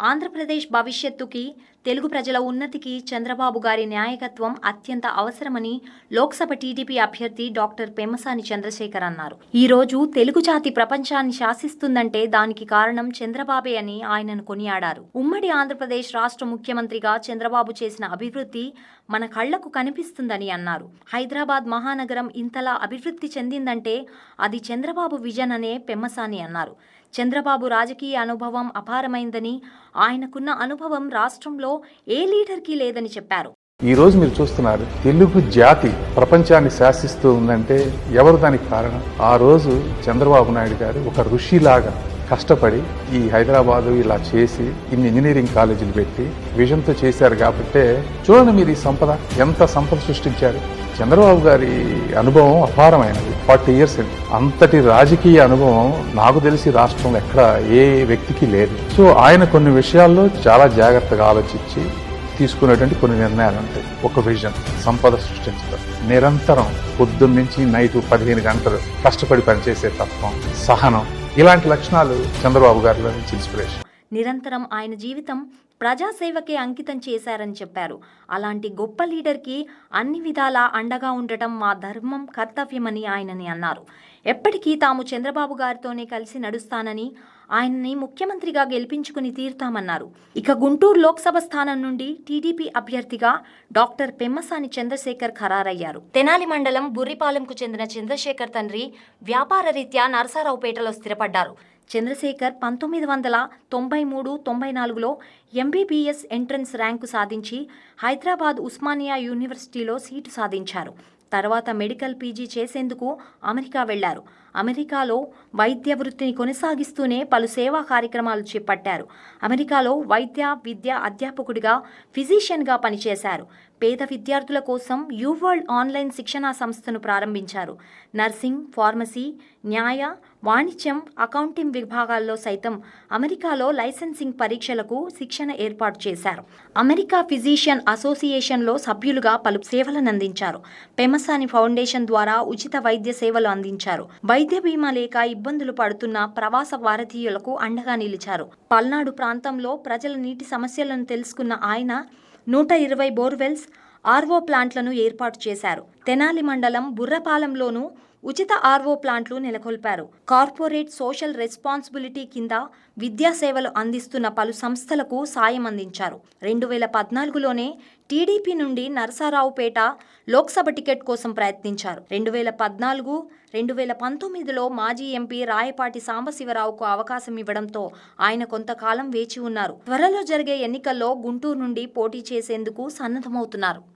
ఆంధ్రప్రదేశ్ భవిష్యత్తుకి తెలుగు ప్రజల ఉన్నతికి చంద్రబాబు గారి నాయకత్వం అత్యంత అవసరమని లోక్సభ టీడీపీ అభ్యర్థి డాక్టర్ పెమ్మసాని చంద్రశేఖర్ అన్నారు. ఈ రోజు తెలుగు జాతి ప్రపంచాన్ని శాసిస్తుందంటే దానికి కారణం చంద్రబాబే అని ఆయనను కొనియాడారు. ఉమ్మడి ఆంధ్రప్రదేశ్ రాష్ట్ర ముఖ్యమంత్రిగా చంద్రబాబు చేసిన అభివృద్ధి మన కళ్ళకు కనిపిస్తుందని అన్నారు. హైదరాబాద్ మహానగరం ఇంతలా అభివృద్ధి చెందిందంటే అది చంద్రబాబు విజన్ అనే పెమ్మసాని అన్నారు. చంద్రబాబు రాజకీయ అనుభవం అపారమైందని ఆయనకున్న అనుభవం రాష్ట్రంలో ఏ లీడర్కి లేదని చెప్పారు. ఈ రోజు మీరు చూస్తున్నారు తెలుగు జాతి ప్రపంచాన్ని శాసిస్తూ ఉందంటే ఎవరు దానికి కారణం? ఆ రోజు చంద్రబాబు నాయుడు గారు ఒక ఋషిలాగా కష్టపడి ఈ హైదరాబాదు ఇలా చేసి ఇన్ని ఇంజనీరింగ్ కాలేజీలు పెట్టి విజన్తో చేశారు కాబట్టే చూడండి మీరు ఈ సంపద ఎంత సంపద సృష్టించారు. చంద్రబాబు గారి అనుభవం అపారమైనది ఫార్టీ ఇయర్స్ అంతటి రాజకీయ అనుభవం నాకు తెలిసి రాష్ట్రంలో ఎక్కడ ఏ వ్యక్తికి లేదు. సో ఆయన కొన్ని విషయాల్లో చాలా జాగ్రత్తగా ఆలోచించి తీసుకునేటువంటి కొన్ని నిర్ణయాలు ఉంటాయి ఒక విజన్ సంపద సృష్టించడం. నిరంతరం పొద్దున్నుంచి నైట్ పదిహేను గంటలు కష్టపడి పనిచేసే తత్వం సహనం ఇలాంటి లక్షణాలు చంద్రబాబు గారిలో నుంచి ఇన్స్పిరేషన్. నిరంతరం ఆయన జీవితం ప్రజాసేవకే అంకితం చేశారని చెప్పారు. అలాంటి గొప్ప లీడర్కి అన్ని విధాలా అండగా ఉండటం మా ధర్మం కర్తవ్యమని ఆయనని అన్నారు. ఎప్పటికీ తాము చంద్రబాబు గారితోనే కలిసి నడుస్తానని ఆయనని ముఖ్యమంత్రిగా గెలిపించుకుని తీరుతామన్నారు. ఇక గుంటూరు లోక్సభ స్థానం నుండి టీడీపీ అభ్యర్థిగా డాక్టర్ పెమ్మసాని చంద్రశేఖర్ ఖరారయ్యారు. తెనాలి మండలం బుర్రిపాలెంకు చెందిన చంద్రశేఖర్ తండ్రి వ్యాపార రీత్యా నరసారావుపేటలో స్థిరపడ్డారు. చంద్రశేఖర్ పంతొమ్మిది వందల తొంభై మూడు తొంభై నాలుగులో ఎంబీబీఎస్ ఎంట్రన్స్ ర్యాంకు సాధించి హైదరాబాద్ ఉస్మానియా యూనివర్సిటీలో సీటు సాధించారు. తర్వాత మెడికల్ పీజీ చేసేందుకు అమెరికా వెళ్ళారు. అమెరికాలో వైద్య వృత్తిని కొనసాగిస్తూనే పలు సేవా కార్యక్రమాలు చేపట్టారు. అమెరికాలో వైద్య విద్య అధ్యాపకుడిగా ఫిజిషియన్గా పనిచేశారు. పేద విద్యార్థుల కోసం యూవరల్డ్ ఆన్లైన్ శిక్షణా సంస్థను ప్రారంభించారు. నర్సింగ్ ఫార్మసీ న్యాయ వాణిజ్యం అకౌంటింగ్ విభాగాల్లో సైతం అమెరికాలో లైసెన్సింగ్ పరీక్షలకు శిక్షణ ఏర్పాటు చేశారు. అమెరికా ఫిజిషియన్ అసోసియేషన్లో సభ్యులుగా పలు సేవలను అందించారు. పెమసాని ఫౌండేషన్ ద్వారా ఉచిత వైద్య సేవలు అందించారు. వైద్య బీమా లేక ఇబ్బందులు పడుతున్న ప్రవాస భారతీయులకు అండగా నిలిచారు. పల్నాడు ప్రాంతంలో ప్రజల నీటి సమస్యలను తెలుసుకున్న ఆయన నూట ఇరవై బోర్వెల్స్ ఆర్వో ప్లాంట్లను ఏర్పాటు చేశారు. తెనాలి మండలం బుర్రపాలెంలోనూ ఉచిత ఆర్వో ప్లాంట్లు నెలకొల్పారు. కార్పొరేట్ సోషల్ రెస్పాన్సిబిలిటీ కింద విద్యా సేవలు అందిస్తున్న పలు సంస్థలకు సాయం అందించారు. రెండు వేల పద్నాలుగులోనే టీడీపీ నుండి నరసారావుపేట లోక్సభ టికెట్ కోసం ప్రయత్నించారు. రెండు వేల పద్నాలుగు రెండు వేల పంతొమ్మిదిలో మాజీ ఎంపీ రాయపాటి సాంబశివరావుకు అవకాశం ఇవ్వడంతో ఆయన కొంతకాలం వేచి ఉన్నారు. త్వరలో జరిగే ఎన్నికల్లో గుంటూరు నుండి పోటీ చేసేందుకు సన్నద్ధమవుతున్నారు.